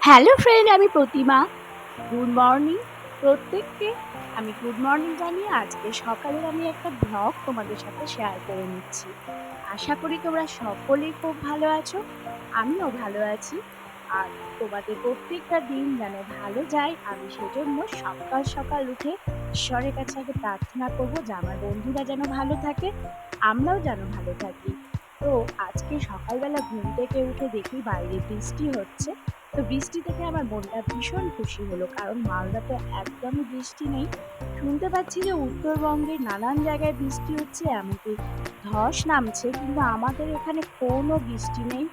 Hello friend আমি প্রতিমা। Good morning প্রত্যেককে। আমি গুড মর্নিং জানিয়ে আজকে সকালের আমি একটা ব্লগ তোমাদের সাথে শেয়ার করে নিচ্ছি। আশা করি তোমরা সকলেই খুব ভালো আছো, আমিও ভালো আছি। আর তোমাদের প্রত্যেকটা দিন যেন ভালো যায়, আমি সেজন্য সকাল সকাল উঠে ঈশ্বরের কাছে আগে প্রার্থনা করব যে আমার বন্ধুরা যেন ভালো থাকে, আমরাও যেন ভালো থাকি। তো আজকে সকালবেলা ঘুম থেকে উঠে দেখি বাইরে বৃষ্টি হচ্ছে। তো বৃষ্টি দেখে আমার মনটা ভীষণ খুশি হলো, কারণ মালদাতে একদমই বৃষ্টি নেই। শুনতে পাচ্ছি যে উত্তরবঙ্গের নানান জায়গায় বৃষ্টি হচ্ছে, এমনকি ধস নামছে, কিন্তু আমাদের এখানে কোনো বৃষ্টি নেই।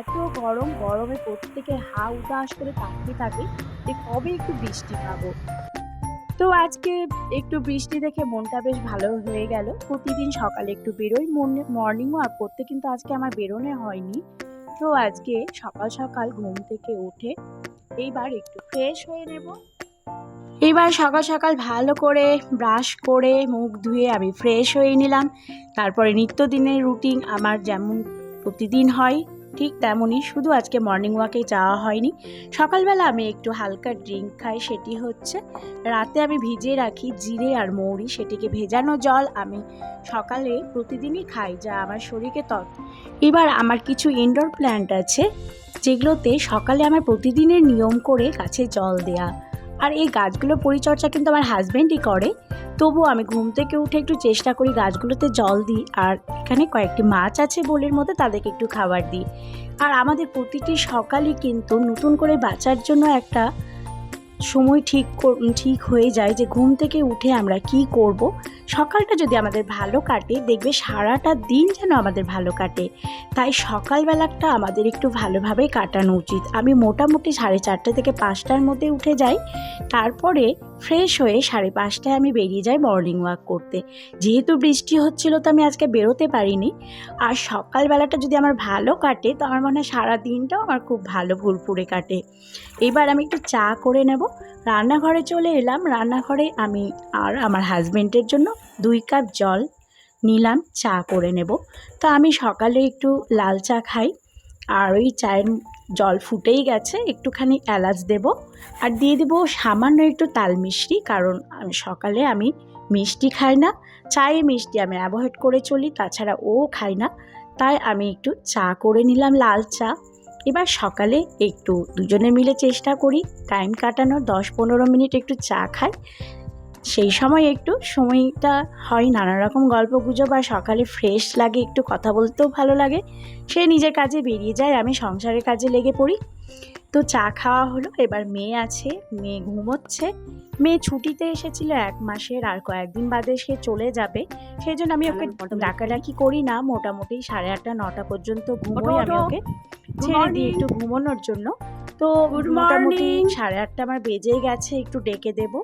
এত গরম, গরমে প্রত্যেকে হা উদাস করে তাকিয়ে থাকে যে কবে একটু বৃষ্টি পাবো। তো আজকে একটু বৃষ্টি দেখে মনটা বেশ ভালো হয়ে গেল। প্রতিদিন সকালে একটু বেরোই, মর্নিং ওয়াক করতে কিন্তু আজকে আমার বেরোনো হয়নি। তো আজকে সকাল সকাল ঘুম থেকে উঠে এইবার একটু ফ্রেশ হয়ে নেব। এইবার সকাল সকাল ভালো করে ব্রাশ করে মুখ ধুয়ে আমি ফ্রেশ হয়ে নিলাম। তারপরে নিত্যদিনের রুটিন আমার যেমন প্রতিদিন হয় ঠিক তেমনই শুধু আজকে মর্নিং ওয়াকে যাওয়া হয়নি। সকালবেলা আমি একটু হালকা ড্রিঙ্ক খাই, সেটি হচ্ছে রাতে আমি ভিজিয়ে রাখি জিরে আর মৌরি, সেটিকে ভেজানো জল আমি সকালে প্রতিদিনই খাই যা আমার শরীরকে তত এবার আমার কিছু ইনডোর প্ল্যান্ট আছে, যেগুলোতে সকালে আমার প্রতিদিনের নিয়ম করে গাছে জল দেয়া। আর এই গাছগুলো পরিচর্যা কিন্তু আমার হাজব্যান্ডই করে। তবুও আমি ঘুম থেকে উঠে একটু চেষ্টা করি গাছগুলোতে জল দিই, আর এখানে কয়েকটি মাছ আছে বোলের মধ্যে, তাদেরকে একটু খাবার দিই। আর আমাদের প্রতিটি সকালই কিন্তু নতুন করে বাঁচার জন্য একটা সময় ঠিক ঠিক হয়ে যায় যে ঘুম থেকে উঠে আমরা কি করব। সকালটা যদি আমাদের ভালো কাটে, দেখবে সারাটা দিন যেন আমাদের ভালো কাটে। তাই সকালবেলাটা আমাদের একটু ভালোভাবে কাটানো উচিত। আমি মোটামুটি সাড়ে চারটে থেকে পাঁচটার মধ্যে উঠে যাই। তারপরে ফ্রেশ হয়ে সাড়ে পাঁচটায় আমি বেরিয়ে যাই মর্নিং ওয়াক করতে। যেহেতু বৃষ্টি হচ্ছিল তো আমি আজকে বেরোতে পারিনি। আর সকালবেলাটা যদি আমার ভালো কাটে, তো আমার মনে হয় সারা দিনটাও আমার খুব ভালো ফুরফুরে কাটে। এবার আমি একটু চা করে নেব। রান্নাঘরে চলে এলাম। রান্নাঘরে আমি আর আমার হাজব্যান্ডের জন্য দুই কাপ জল নিলাম, চা করে নেব। তো আমি সকালে একটু লাল চা খাই। আর ওই চায়ের জল ফুটেই গেছে, একটুখানি এলাচ দেব। আর দিয়ে দেবো সামান্য একটু তাল মিষ্টি, কারণ আমি সকালে আমি মিষ্টি খাই না। চায়ে মিষ্টি আমি অ্যাভয়েড করে চলি, তাছাড়া ও খাই না। তাই আমি একটু চা করে নিলাম, লাল চা। এবার সকালে একটু দুজনে মিলে চেষ্টা করি, টাইম কাটানোর, দশ পনেরো মিনিট একটু চা খাই। সেই সময় একটু সময়টা হয় নানা রকম গল্প গুজব আর সকালে ফ্রেশ লাগে একটু কথা বলতেও ভালো লাগে। সে নিজের কাজে বেরিয়ে যায় আমি সংসারের কাজে লেগে পড়ি। তো চা খাওয়া হলো এবার মেয়ে আছে মেয়ে ঘুমোচ্ছে। মেয়ে ছুটিতে এসেছিল এক মাসের আর কয়েকদিন বাদে সে চলে যাবে। সেই জন্য আমি ওকে ডাকাডাকি করি না মোটামুটি সাড়ে আটটা নটা পর্যন্ত ঘুমোই আমি ওকে। ছেড়ে দিই একটু ঘুমানোর জন্য। তো মোটামুটি সাড়ে আটটা আমার বেজেই গেছে একটু ডেকে দেব।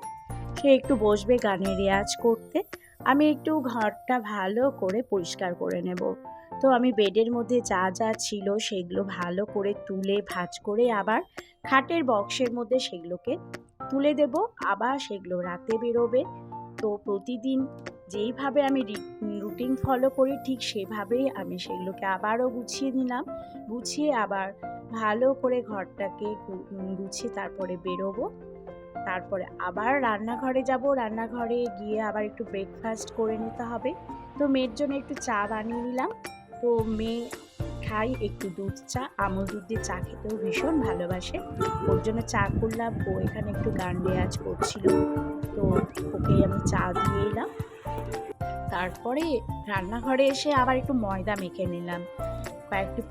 সে একটু বসবে গানের রেয়াজ করতে, আমি একটু ঘরটা ভালো করে পরিষ্কার করে নেব। তো আমি বেডের মধ্যে যা যা ছিল সেগুলো ভালো করে তুলে ভাঁজ করে আবার খাটের বক্সের মধ্যে সেগুলোকে তুলে দেব। আবার সেগুলো রাতে বেরোবে। তো প্রতিদিন যেইভাবে আমি রুটিন ফলো করি ঠিক সেভাবেই আমি সেগুলোকে আবারও গুছিয়ে নিলাম। গুছিয়ে আবার ভালো করে ঘরটাকে গুছিয়ে তারপরে বেরোবো। তারপরে আবার রান্নাঘরে যাব। রান্নাঘরে গিয়ে আবার একটু ব্রেকফাস্ট করে নিতে হবে। তো মেয়ের জন্য একটু চা বানিয়ে নিলাম। তো মেয়ে খাই একটু দুধ চা। আমুল দুধ দিয়ে চা খেতেও ভীষণ ভালোবাসে। ওর জন্য চা করলাম। ও এখানে একটু গান রেয়াজ করছিল। তো ওকে আমি চা দিয়ে এলাম। তারপরে রান্নাঘরে এসে আবার একটু ময়দা মেখে নিলাম। কয়েকটি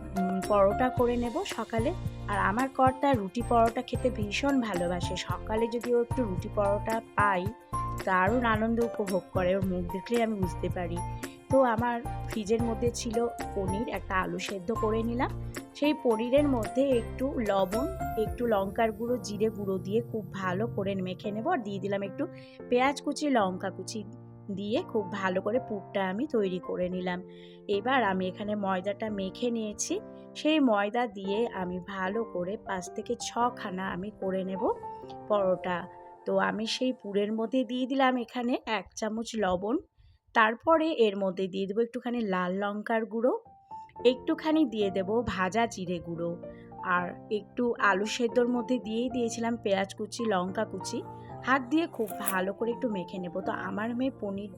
পরোটা করে নেব সকালে। আর আমার কর্তা রুটি পরোটা খেতে ভীষণ ভালোবাসে। সকালে যদি ও একটু রুটি পরোটা পাই দারুণ আনন্দ উপভোগ করে। ওর মুখ দেখলেই আমি বুঝতে পারি। তো আমার ফ্রিজের মধ্যে ছিল পনির, একটা আলু সেদ্ধ করে নিলাম। সেই পনিরের মধ্যে একটু লবণ, একটু লঙ্কার গুঁড়ো, জিরে গুঁড়ো দিয়ে খুব ভালো করে মেখে নেব। আর দিয়ে দিলাম একটু পেঁয়াজ কুচি, লঙ্কা কুচি। দিয়ে খুব ভালো করে পুরটা আমি তৈরি করে নিলাম। এবার আমি এখানে ময়দাটা মেখে নিয়েছি। সেই ময়দা দিয়ে আমি ভালো করে পাঁচ থেকে ছখানা আমি করে নেব পরোটা। তো আমি সেই পুরের মধ্যে দিয়ে দিলাম এখানে এক চামচ লবণ। তারপরে এর মধ্যে দিয়ে দেবো একটুখানি লাল লঙ্কার গুঁড়ো। একটুখানি দিয়ে দেবো ভাজা জিরে গুঁড়ো। আর একটু আলু সেদ্ধর মধ্যে দিয়েই দিয়েছিলাম পেঁয়াজ কুচি, লঙ্কা কুচি। হাত দিয়ে খুব ভালো করে একটু মেখে নেব। তো আমার মেয়ে পনির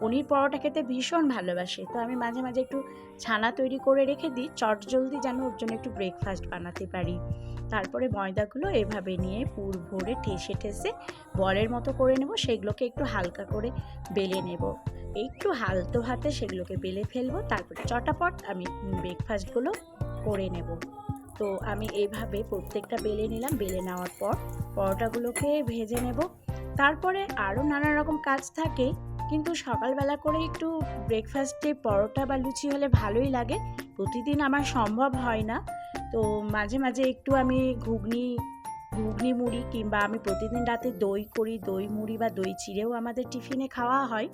পনির পরোটা খেতে ভীষণ ভালোবাসে। তো আমি মাঝে মাঝে একটু ছানা তৈরি করে রেখে দিই, চট জলদি যেন ওর জন্য একটু ব্রেকফাস্ট বানাতে পারি। তারপরে ময়দাগুলো এভাবে নিয়ে পুর ভরে ঠেসে ঠেসে বলের মতো করে নেব, সেগুলোকে একটু হালকা করে বেলে নেব। একটু হালতো হাতে সেগুলোকে বেলে ফেলব, তারপরে চটাপট আমি ব্রেকফাস্টগুলো করে নেব। তো আমি এইভাবে প্রত্যেকটা বেলে নিলাম, বেলে নেওয়ার পর পরোটাগুলোকে ভেজে নেব। তারপরে আরও নানা রকম কাজ থাকে, কিন্তু সকালবেলা করে একটু ব্রেকফাস্টে পরোটা বা লুচি হলে ভালোই লাগে। প্রতিদিন আমার সম্ভব হয় না। তো মাঝে মাঝে একটু আমি ঘুগনি ঘুগনি মুড়ি কিংবা আমি প্রতিদিন রাতে দই করি, দই মুড়ি বা দই চিড়েও আমাদের টিফিনে খাওয়া হয়।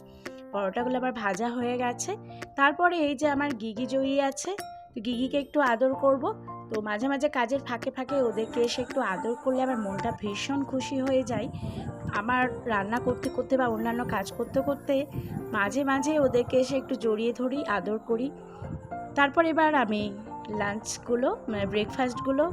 পরোটাগুলো আবার ভাজা হয়ে গেছে। তারপরে এই যে আমার গিগি জয়ী আছে, তো গিগিকে একটু আদর করব। তো মাঝে মাঝে কাজের ফাঁকে ফাঁকে ওদেরকে এসে একটু আদর করলে আমার মনটা ভীষণ খুশি হয়ে যায়। আমার রান্না করতে করতে বা অন্যান্য কাজ করতে করতে মাঝে মাঝে ওদেরকে এসে একটু জড়িয়ে ধরি, আদর করি। তারপর এবার আমি লাঞ্চগুলো মানে ব্রেকফাস্টগুলো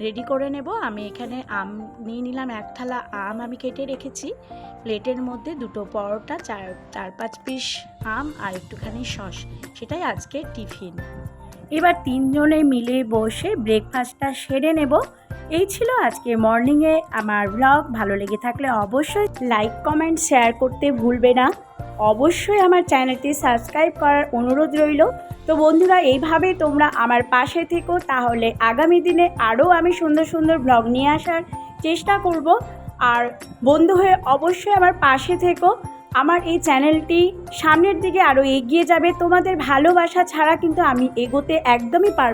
রেডি করে নেব। আমি এখানে আম নিয়ে নিলাম এক থালা আম আমি কেটে রেখেছি। প্লেটের মধ্যে দুটো পরোটা, চার চার পাঁচ পিস আম আর একটুখানি সস। সেটাই আজকে টিফিন। এবার তিনজনে মিলে বসে ব্রেকফাস্টটা সেরে নেব। এই ছিল আজকে মর্নিংয়ে আমার ব্লগ ভালো লেগে থাকলে অবশ্যই লাইক কমেন্ট শেয়ার করতে ভুলবে না। অবশ্যই আমার চ্যানেলটি সাবস্ক্রাইব করার অনুরোধ রইল। তো বন্ধুরা, এইভাবে তোমরা আমার পাশে থেকো। তাহলে আগামী দিনে আরও আমি সুন্দর সুন্দর ব্লগ নিয়ে আসার চেষ্টা করব। আর বন্ধু হয়ে অবশ্যই আমার পাশে থেকো। আমার এই চ্যানেলটি সামনের দিকে আরও এগিয়ে যাবে। তোমাদের ভালোবাসা ছাড়া কিন্তু আমি এগোতে একদমই পারব